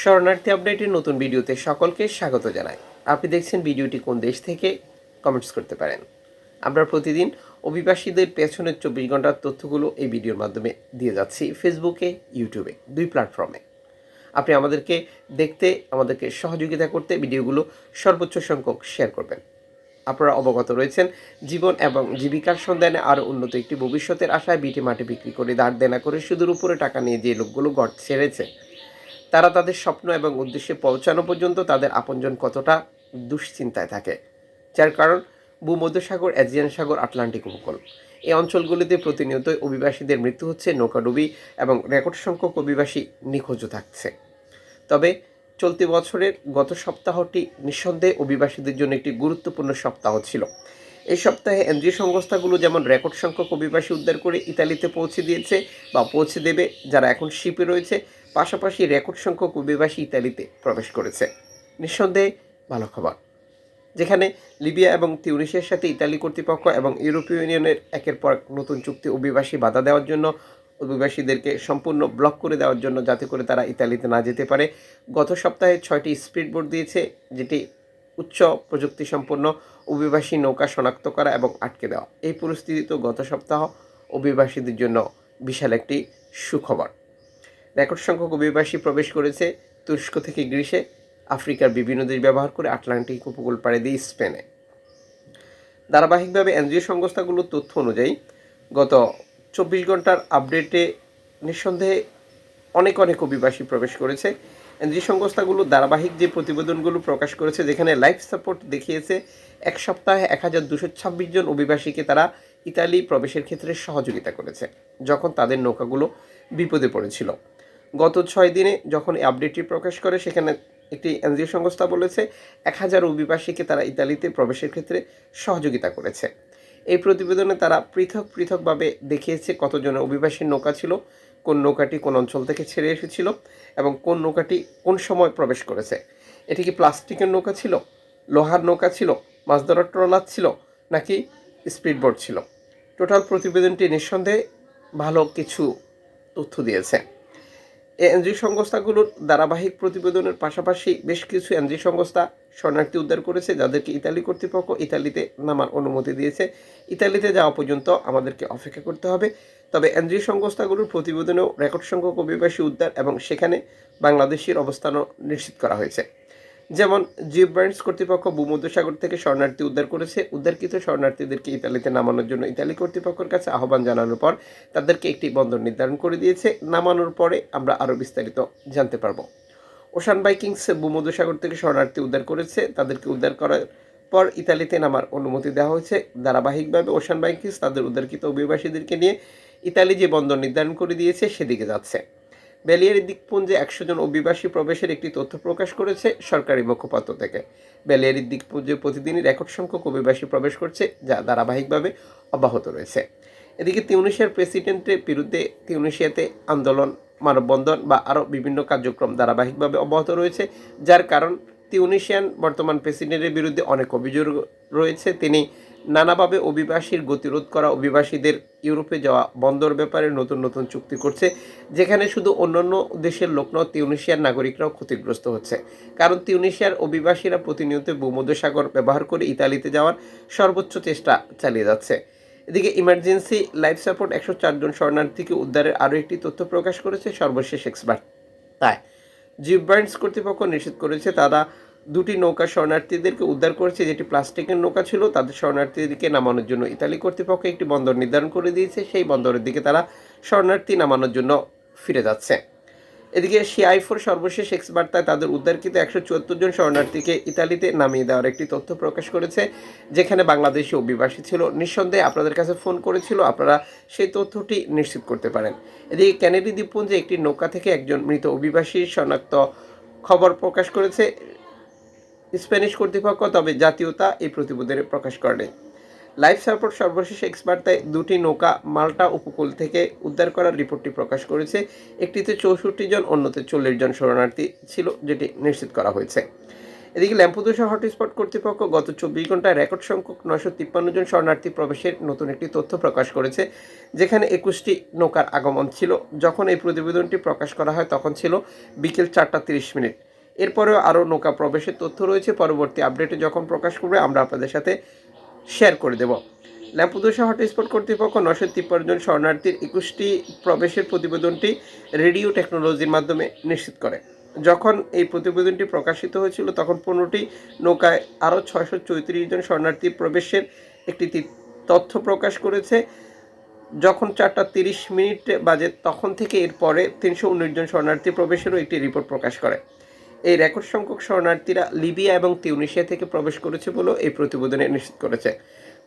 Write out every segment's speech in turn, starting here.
শরণার্থী আপডেটের নতুন ভিডিওতে সকলকে স্বাগত জানাই। আপনি দেখছেন ভিডিওটি কোন দেশ থেকে? কমেন্টস করতে পারেন। আমরা প্রতিদিন অভিবাসীদের পেছনের চব্বিশ ঘণ্টার তথ্যগুলো এই ভিডিওর মাধ্যমে দিয়ে যাচ্ছি ফেসবুকে ইউটিউবে দুই প্ল্যাটফর্মে আপনি আমাদেরকে দেখতে, আমাদেরকে সহযোগিতা করতে ভিডিওগুলো সর্বোচ্চ সংখ্যক শেয়ার করবেন। আপনারা অবগত রয়েছেন, জীবন এবং জীবিকার সন্ধানে আরও উন্নত একটি ভবিষ্যতের আশায় বিটি মাটি বিক্রি করে দাঁড় দেনা করে সুদূর উপরে টাকা নিয়ে যে লোকগুলো গড় ছেড়েছে তারা তাদের স্বপ্ন এবং উদ্দেশ্যে পৌঁছানো পর্যন্ত তাদের আপনজন কতটা দুশ্চিন্তায় থাকে। যার কারণ, ভূমধ্যসাগর অ্যাজিয়ান সাগর, আটলান্টিক উপকূল। এই অঞ্চলগুলিতে প্রতিনিয়তই অভিবাসীদের মৃত্যু হচ্ছে, নৌকাডুবি এবং রেকর্ড সংখ্যক অভিবাসী নিখোঁজও থাকছে। তবে চলতি বছরের গত সপ্তাহটি নিঃসন্দেহে অভিবাসীদের জন্য একটি গুরুত্বপূর্ণ সপ্তাহ ছিল। এই সপ্তাহে এনজিও সংস্থাগুলো যেমন রেকর্ড সংখ্যক অভিবাসী উদ্ধার করে ইতালিতে পৌঁছে দিয়েছে বা পৌঁছে দেবে, যারা এখন শিপে রয়েছে পাশাপাশি রেকর্ড সংখ্যক অভিবাসী ইতালিতে প্রবেশ করেছে। নিঃসন্দেহে ভালো খবর, যেখানে লিবিয়া এবং তিউনিশিয়ার সাথে ইতালি কর্তৃপক্ষ এবং ইউরোপীয় ইউনিয়নের একের পর এক নতুন চুক্তি অভিবাসী বাধা দেওয়ার জন্য অভিবাসীদেরকে সম্পূর্ণ ব্লক করে দেওয়ার জন্য যাতে করে তারা ইতালিতে না যেতে পারে। গত সপ্তাহে ছয়টি স্পিড বোট দিয়েছে, যেটি উচ্চ প্রযুক্তি সম্পন্ন অভিবাসী নৌকা শনাক্ত করা এবং আটকে দেওয়া। এই পরিস্থিতি তো গত সপ্তাহ অভিবাসীদের জন্য বিশাল একটি সুখবর। রেকর্ড সংখ্যক অভিবাসী প্রবেশ করেছে তুরস্ক থেকে গ্রিসে আফ্রিকার বিভিন্ন দেশ ব্যবহার করে আটলান্টিক উপকূল পাড়ে দিয়ে স্পেনে। ধারাবাহিকভাবে এনজিও সংস্থাগুলোর তথ্য অনুযায়ী, গত চব্বিশ ঘণ্টার আপডেটে নিঃসন্দেহে অনেক অনেক অভিবাসী প্রবেশ করেছে। এনজিও সংস্থাগুলো ধারাবাহিক যে প্রতিবেদনগুলো প্রকাশ করেছে, যেখানে লাইফ সাপোর্ট দেখিয়েছে, এক সপ্তাহে এক হাজার দুশো ছাব্বিশ জন অভিবাসীকে তারা ইতালি প্রবেশের ক্ষেত্রে সহযোগিতা করেছে, যখন তাদের নৌকাগুলো বিপদে পড়েছিল। গত ছয় দিনে যখন আপডেটটি প্রকাশ করে, সেখানে একটি এনজিও সংস্থা বলেছে, এক হাজার অভিবাসীকে তারা ইতালিতে প্রবেশের ক্ষেত্রে সহযোগিতা করেছে। এই প্রতিবেদনে তারা পৃথক পৃথকভাবে দেখিয়েছে কতজন অভিবাসীর নৌকা ছিল, কোন নৌকাটি কোন অঞ্চল থেকে ছেড়ে এসেছিল, এবং কোন নৌকাটি কোন সময় প্রবেশ করেছে। এটি কি প্লাস্টিকের নৌকা ছিল, লোহার নৌকা ছিল, মাছ ধরার ট্রলার ছিল, নাকি স্পিডবোট ছিল? টোটাল প্রতিবেদনটি নিঃসন্দেহে ভালো কিছু তথ্য দিয়েছে। এই এনজিও সংস্থাগুলোর ধারাবাহিক প্রতিবেদনের পাশাপাশি বেশ কিছু এনজিও সংস্থা শরণার্থী উদ্ধার করেছে, যাদেরকে ইতালি কর্তৃপক্ষ ইতালিতে নামার অনুমতি দিয়েছে। ইতালিতে যাওয়া পর্যন্ত আমাদেরকে অপেক্ষা করতে হবে। তবে এনজিও সংস্থাগুলোর প্রতিবেদনেও রেকর্ড সংখ্যক অভিবাসী উদ্ধার এবং সেখানে বাংলাদেশের অবস্থানও নিশ্চিত করা হয়েছে। যেমন জিপ ব্র্যান্ডস কর্তৃপক্ষ ভূমধ্যসাগর থেকে শরণার্থী উদ্ধার করেছে। উদ্ধারকৃত শরণার্থীদেরকে ইতালিতে নামানোর জন্য ইতালি কর্তৃপক্ষের কাছে আহ্বান জানানোর পর তাদেরকে একটি বন্দর নির্ধারণ করে দিয়েছে। নামানোর পরে আমরা আরও বিস্তারিত জানতে পারব। ওশান বাইকিংস ভূমধ্যসাগর থেকে শরণার্থী উদ্ধার করেছে। তাদেরকে উদ্ধার করার পর ইতালিতে নামার অনুমতি দেওয়া হয়েছে। ধারাবাহিকভাবে ওশান বাইকিংস তাদের উদ্ধারকৃত অভিবাসীদেরকে নিয়ে ইতালি যে বন্দর নির্ধারণ করে দিয়েছে সেদিকে যাচ্ছে। বেলিয়ারি দ্বীপপুঞ্জে একশো জন অভিবাসী প্রবেশের একটি তথ্য প্রকাশ করেছে সরকারি মুখপাত্র থেকে। বেলিয়ারি দ্বীপপুঞ্জে প্রতিদিনই রেকর্ড সংখ্যক অভিবাসী প্রবেশ করছে, যা ধারাবাহিকভাবে অব্যাহত রয়েছে। এদিকে তিউনিশিয়ার প্রেসিডেন্টের বিরুদ্ধে তিউনিশিয়াতে আন্দোলন, মানববন্ধন বা আরও বিভিন্ন কার্যক্রম ধারাবাহিকভাবে অব্যাহত রয়েছে, যার কারণ তিউনিশিয়ান বর্তমান প্রেসিডেন্টের বিরুদ্ধে অনেক অভিযোগ রয়েছে। তিনি নানাভাবে অভিবাসীর গতিরোধ করা অভিবাসীদের ইউরোপে যাওয়া বন্দর ব্যাপারে নতুন নতুন চুক্তি করছে, যেখানে শুধু অন্যান্য দেশের লোক নয়, তিউনিশিয়ার নাগরিকরাও ক্ষতিগ্রস্ত হচ্ছে। কারণ তিউনিশিয়ার অভিবাসীরা প্রতিনিয়ত ভূমধ্যসাগর ব্যবহার করে ইতালিতে যাওয়ার সর্বোচ্চ চেষ্টা চালিয়ে যাচ্ছে। এদিকে ইমার্জেন্সি লাইফ সাপোর্ট একশো চারজন শরণার্থীকে উদ্ধারের আরও একটি তথ্য প্রকাশ করেছে সর্বশেষ এক্সপার্ট তাই জিপ কর্তৃপক্ষ নিশ্চিত করেছে, তারা দুটি নৌকা শরণার্থীদেরকে উদ্ধার করেছে। যেটি প্লাস্টিকের নৌকা ছিল, তাদের শরণার্থীদেরকে নামানোর জন্য ইতালি কর্তৃপক্ষ একটি বন্দর নির্ধারণ করে দিয়েছে। সেই বন্দরের দিকে তারা শরণার্থী নামানোর জন্য ফিরে যাচ্ছে। এদিকে সিআইফোর সর্বশেষ এক্স বার্তায় তাদের উদ্ধারকৃত একশো চুয়াত্তর জন শরণার্থীকে ইতালিতে নামিয়ে দেওয়ার একটি তথ্য প্রকাশ করেছে, যেখানে বাংলাদেশি অভিবাসী ছিল। নিঃসন্দেহে আপনাদের কাছে ফোন করেছিল, আপনারা সেই তথ্যটি নিশ্চিত করতে পারেন। এদিকে ক্যানেডি দ্বীপপুঞ্জে একটি নৌকা থেকে একজন মৃত অভিবাসী শনাক্ত খবর প্রকাশ করেছে। স্প্যানিশ কর্তৃপক্ষ তবে জাতীয়তা এই প্রতিবেদনে প্রকাশ করেনি। লাইফ সাপোর্ট সর্বশেষ এক্সপার্টায় দুটি নৌকা মাল্টা উপকূল থেকে উদ্ধার করার রিপোর্টটি প্রকাশ করেছে। একটিতে চৌষট্টি জন, অন্যতে চল্লিশ জন শরণার্থী ছিল, যেটি নিশ্চিত করা হয়েছে। এদিকে ল্যাম্পুদোসা হটস্পট কর্তৃপক্ষ গত চব্বিশ ঘন্টায় রেকর্ড সংখ্যক নয়শো তিপ্পান্ন জন শরণার্থী প্রবেশের নতুন একটি তথ্য প্রকাশ করেছে, যেখানে একুশটি নৌকার আগমন ছিল। যখন এই প্রতিবেদনটি প্রকাশ করা হয়, তখন ছিল বিকেল চারটা তিরিশ মিনিট। এরপরেও আরও নৌকা প্রবেশের তথ্য রয়েছে। পরবর্তী আপডেটে যখন প্রকাশ করবে, আমরা আপনাদের সাথে শেয়ার করে দেব। ল্যাম্পুদোসা হটস্পট কর্তৃপক্ষ নশো তিপ্পান্ন জন শরণার্থীর একুশটি প্রবেশের প্রতিবেদনটি রেডিও টেকনোলজির মাধ্যমে নিশ্চিত করে। যখন এই প্রতিবেদনটি প্রকাশিত হয়েছিল, তখন পনেরোটি নৌকায় আরও ছয়শো চৌত্রিশ জন শরণার্থী প্রবেশের একটি তথ্য প্রকাশ করেছে। যখন চারটা তিরিশ মিনিট বাজে, তখন থেকে এরপরে তিনশো উনিশ জন শরণার্থী প্রবেশেরও একটি রিপোর্ট প্রকাশ করে। এই রেকর্ড সংখ্যক শরণার্থীরা লিবিয়া এবং তিউনিশিয়া থেকে প্রবেশ করেছে বলেও এই প্রতিবেদনে নিশ্চিত করেছে।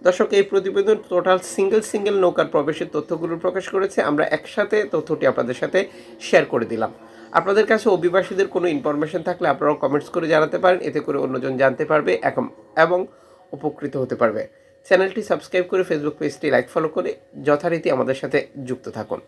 দর্শক, এই প্রতিবেদন টোটাল সিঙ্গেল সিঙ্গেল নৌকার প্রবেশের তথ্যগুলো প্রকাশ করেছে। আমরা একসাথে তথ্যটি আপনাদের সাথে শেয়ার করে দিলাম। আপনাদের কাছে অভিবাসীদের কোনো ইনফরমেশন থাকলে আপনারাও কমেন্টস করে জানাতে পারেন। এতে করে অন্যজন জানতে পারবে এখন- এবং উপকৃত হতে পারবে। চ্যানেলটি সাবস্ক্রাইব করে ফেসবুক পেজটি লাইক ফলো করে যথারীতি আমাদের সাথে যুক্ত থাকুন।